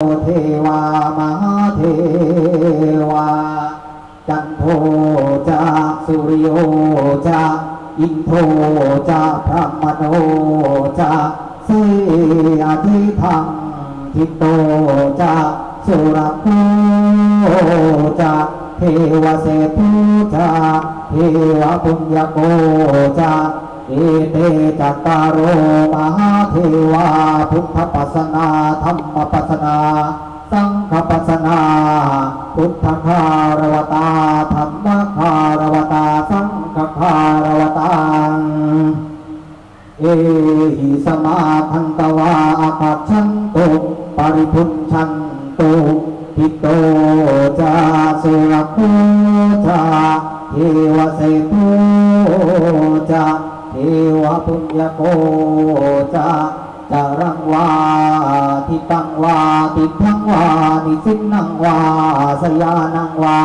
เทวามหาเทวา จันโทจะสุริโยจะอินโทจะพระมโนจะเสอธิทังทิโตจะสุรภูจะเทวเสตุจะเทวปุญญโกจะเอเตจัตตารโมห เทวาพุทธปัสสนาธรรมปัสสนาสังฆปัสสนา พุทธคารวตาธรรมคารวตา สังฆคารวตาเอหิสมาทันตวาอาคัจฉันตุปริพุนชันตุทิโตจาสุรคูจาเทวเสตุ ปุญญโกจาจารังวาทิตังวา ติทังวานิสินังวา สยานังวา